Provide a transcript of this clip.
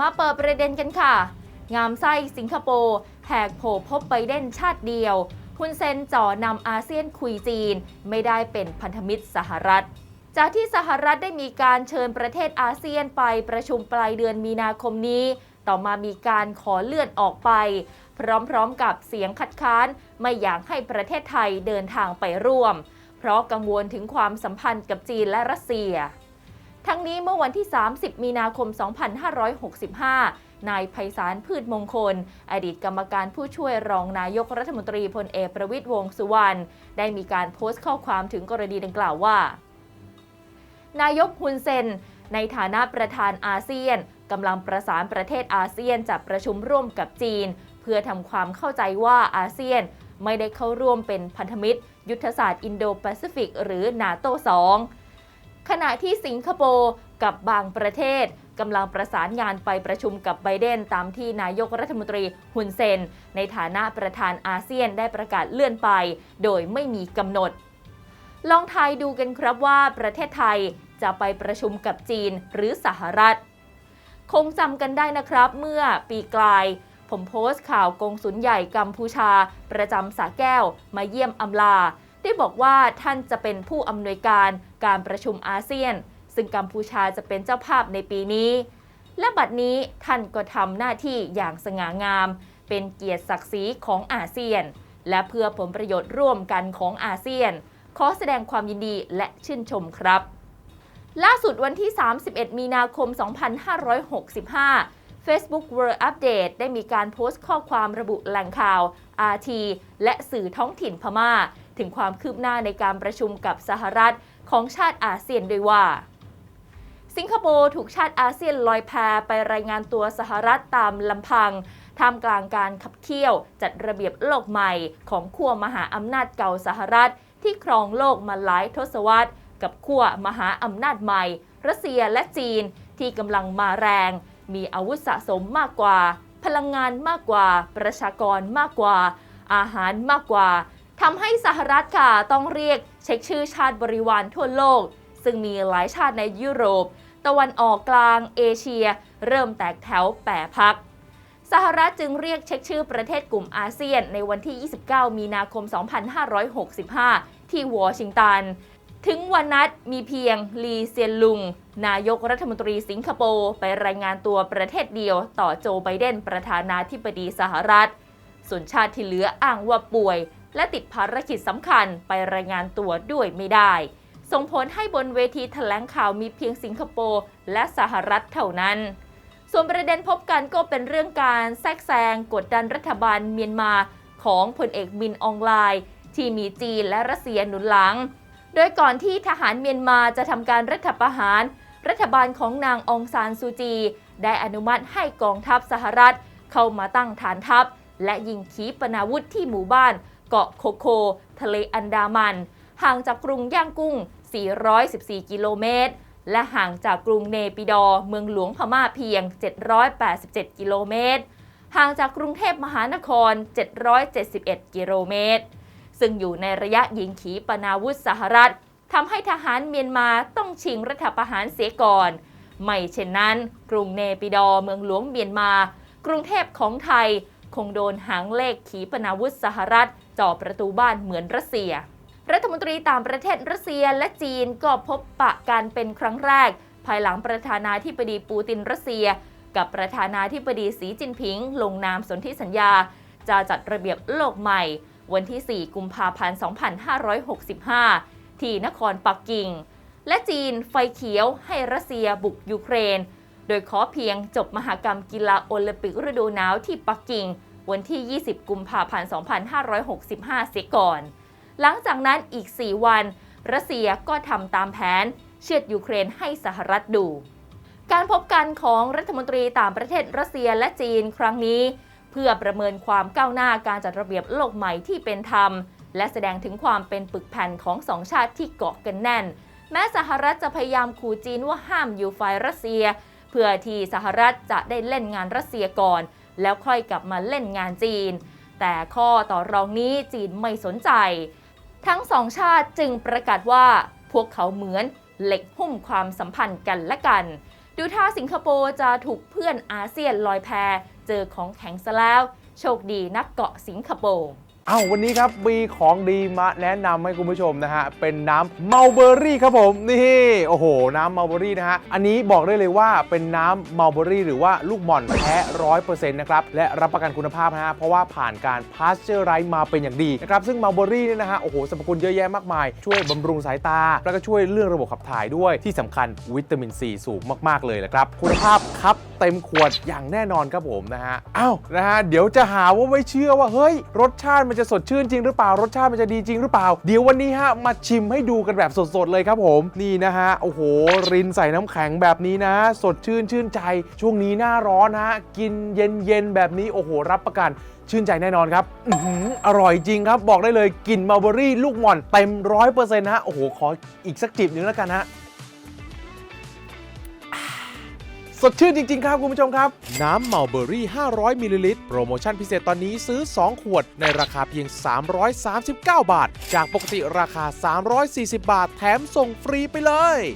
มาเปิดประเด็นกันค่ะ งามไส้สิงคโปร์แหกโผพบไบเดนชาติเดียวฮุนเซนจ่อนำอาเซียนคุยจีน ไม่ได้เป็นพันธมิตรสหรัฐ จากที่สหรัฐได้มีการเชิญประเทศอาเซียนไปประชุมปลายเดือนมีนาคมนี้ ต่อมามีการขอเลื่อนออกไป พร้อมๆกับเสียงคัดค้านไม่อยากให้ประเทศไทยเดินทางไปร่วม เพราะกังวลถึงความสัมพันธ์กับจีนและรัสเซีย ทั้งนี้เมื่อวันที่ 30 มีนาคม 2565 นายไพศาลพืชมงคล อดีตกรรมการผู้ช่วยรองนายกรัฐมนตรีพลเอกประวิตยวงสุวรรณ ได้มีการโพสต์ข้อความถึงกรณีดังกล่าวว่า นายกฮุนเซน ในฐานะประธานอาเซียนกำลังประสานประเทศอาเซียนจัดประชุมร่วมกับจีน เพื่อทำความเข้าใจว่าอาเซียนไม่ได้เข้าร่วมเป็นพันธมิตร ยุทธศาสตร์อินโดแปซิฟิกหรือนาโต2 ขณะที่สิงคโปร์กับบางประเทศกำลังประสานงานไปประชุมกับไบเดนตามที่นายกรัฐมนตรีฮุนเซน ในฐานะประธานอาเซียนได้ประกาศเลื่อนไป โดยไม่มีกำหนด ลองทายดูกันครับว่าประเทศไทยจะไปประชุมกับจีนหรือสหรัฐ คงจำกันได้นะครับเมื่อปีกลาย ผมโพสต์ข่าวกงสุลใหญ่กัมพูชา ประจำสาแก้วมาเยี่ยมอำลา ได้บอกว่าท่านจะเป็นผู้อำนวยการการประชุมอาเซียน ซึ่งกัมพูชาจะเป็นเจ้าภาพในปีนี้ และบัดนี้ท่านก็ทำหน้าที่อย่างสง่างาม เป็นเกียรติศักดิ์ศรีของอาเซียน และเพื่อผลประโยชน์ร่วมกันของอาเซียน ขอแสดงความยินดีและชื่นชมครับล่าสุดวันที่ 31 มีนาคม 2565 Facebook World Update ได้มีการโพสต์ข้อความระบุแหล่งข่าว RT และสื่อท้องถิ่นพม่า ถึงความคืบหน้าในการประชุมกับสหรัฐของชาติอาเซียนด้วยว่า สิงคโปร์ถูกชาติอาเซียนลอยแพไปรายงานตัวสหรัฐตามลำพังท่ามกลางการขับเคี่ยวจัดระเบียบโลกใหม่ของขั้วมหาอำนาจเก่าสหรัฐ ที่ครองโลกมาหลายทศวรรษ กับขั้วมหาอำนาจใหม่ รัสเซียและจีนที่กำลังมาแรง มีอาวุธสะสมมากกว่า พลังงานมากกว่า ประชากรมากกว่า อาหารมากกว่า ทำให้สหรัฐค่ะต้องเรียกเช็คชื่อชาติบริวารทั่วโลก ซึ่งมีหลายชาติในยุโรป ตะวันออกกลางเอเชีย เริ่มแตกแถวแปรพัก สหรัฐจึงเรียกเช็คชื่อประเทศกลุ่มอาเซียนในวันที่ 29 มีนาคม 2565 ที่วอชิงตันถึงวันนัดมีเพียงลีเซียนลุง นายกรัฐมนตรีสิงคโปร์ไปรายงานตัวประเทศเดียวต่อโจไบเดนประธานาธิบดีสหรัฐ ส่วนชาติที่เหลืออ้างว่าป่วย และติดภารกิจสำคัญไปรายงานตัวด้วยไม่ได้ ส่งผลให้บนเวทีแถลงข่าวมีเพียงสิงคโปร์และสหรัฐเท่านั้น ส่วนประเด็นพบกันก็เป็นเรื่องการแทรกแซงกดดันรัฐบาลเมียนมาของพลเอกมินอองไลน์ ที่มีจีนและรัสเซียหนุนหลัง โดยก่อนที่ทหารเมียนมาจะทำการรัฐประหาร รัฐบาลของนางองซานซูจี ได้อนุมัติให้กองทัพสหรัฐ เข้ามาตั้งฐานทัพ และยิงขีปนาวุธที่หมู่บ้าน เกาะโคโค ทะเลอันดามัน ห่างจากกรุงย่างกุ้ง 414 กิโลเมตร และห่างจากกรุงเนปิดอ์เมืองหลวงพม่าเพียง 787 กิโลเมตร ห่างจากกรุงเทพมหานคร 771 กิโลเมตร ซึ่งอยู่ในระยะยิงขีปนาวุธสหรัฐทำให้ทหารเมียนมาต้องชิงรัฐประหารเสียก่อน ไม่เช่นนั้น กรุงเนปิดอ์เมืองหลวงเมียนมา กรุงเทพของไทย คงโดนหางเลขขีปนาวุธสหรัฐจ่อประตูบ้านเหมือนรัสเซีย รัฐมนตรีต่างประเทศรัสเซียและจีนก็พบปะกันเป็นครั้งแรก ภายหลังประธานาธิบดีปูตินรัสเซีย กับประธานาธิบดีสีจิ้นผิง ลงนามสนธิสัญญา จะจัดระเบียบโลกใหม่ วันที่ 4 กุมภาพันธ์ 2565 ที่นครปักกิ่ง และจีนไฟเขียวให้รัสเซียบุกยูเครน โดยขอเพียงจบมหกรรมกีฬาโอลิมปิกฤดูหนาวที่ปักกิ่ง วันที่ 20 กุมภาพันธ์ 2565 เสียก่อน หลังจากนั้นอีก 4 วัน รัสเซียก็ทำตามแผน เชือดยูเครนให้สหรัฐดู การพบกันของรัฐมนตรีต่างประเทศรัสเซียและจีนครั้งนี้ เพื่อประเมินความก้าวหน้าการจัดระเบียบโลกใหม่ที่เป็นธรรม และแสดงถึงความเป็นปึกแผ่นของสองชาติที่เกาะกันแน่น แม้สหรัฐจะพยายามขู่จีนว่าห้ามอยู่ฝ่ายรัสเซีย เพื่อที่สหรัฐจะได้เล่นงานรัสเซียก่อน แล้วค่อยกลับมาเล่นงานจีน แต่ข้อต่อรองนี้จีนไม่สนใจ ทั้งสองชาติจึงประกาศว่าพวกเขาเหมือนเหล็กหุ้มความสัมพันธ์กันและกัน ดูท่าสิงคโปร์จะถูกเพื่อนอาเซียนลอยแพเจอของแข็งซะแล้ว โชคดีนักเกาะสิงคโปร์ อ้าววันนี้ครับมีของดีมาแนะนำให้คุณผู้ชมนะฮะเป็นน้ำเมลเบอรี่ครับผมนี่โอ้โห น้ำเมลเบอรี่นะฮะอันนี้บอกได้เลยว่าเป็นน้ำเมลเบอรี่หรือว่าลูกหม่อนแท้ร้อยเปอร์เซ็นต์นะครับและรับประกันคุณภาพนะฮะเพราะว่าผ่านการพาสเจอร์ไรซ์มาเป็นอย่างดีนะครับซึ่งเมลเบอรี่เนี่ยนะฮะโอ้โหสรรพคุณเยอะแยะมากมาย ช่วยบำรุงสายตา แล้วก็ช่วยเรื่องระบบขับถ่ายด้วยที่สำคัญวิตามินซีสูงมากๆเลยนะครับคุณภาพครับเต็มขวดอย่างแน่นอนครับผมนะฮะอ้าวนะฮะเดี๋ยวจะหาว่าไม่เชื่อว่าเฮ้ยรสชาติมันจะสดชื่นจริงหรือเปล่ารสชาติมันจะดีจริงหรือเปล่า เดี๋ยววันนี้ฮะมาชิมให้ดูกันแบบสดๆเลยครับผมนี่นะฮะโอ้โห รินใส่น้ำแข็งแบบนี้นะ สดชื่นชื่นใจ ช่วงนี้หน้าร้อนนะฮะกินเย็นๆแบบนี้โอ้โห รับประกันชื่นใจแน่นอนครับออร่อยจริงครับ บอกได้เลยกลิ่นมัลเบอรี่ลูกหม่อนเต็มร้อยเปอร์เซ็นต์ฮะ โอ้โห ขออีกสักจิบหนึ่งแล้วกันฮะ สดชื่นจริง ๆ ครับคุณผู้ชมครับ น้ำเมาเบอรี่ 500มิลลิลิตรโปรโมชั่นพิเศษตอนนี้ซื้อ 2 ขวด ในราคาเพียง 339 บาท จากปกติราคา 340 บาท แถมส่งฟรีไปเลย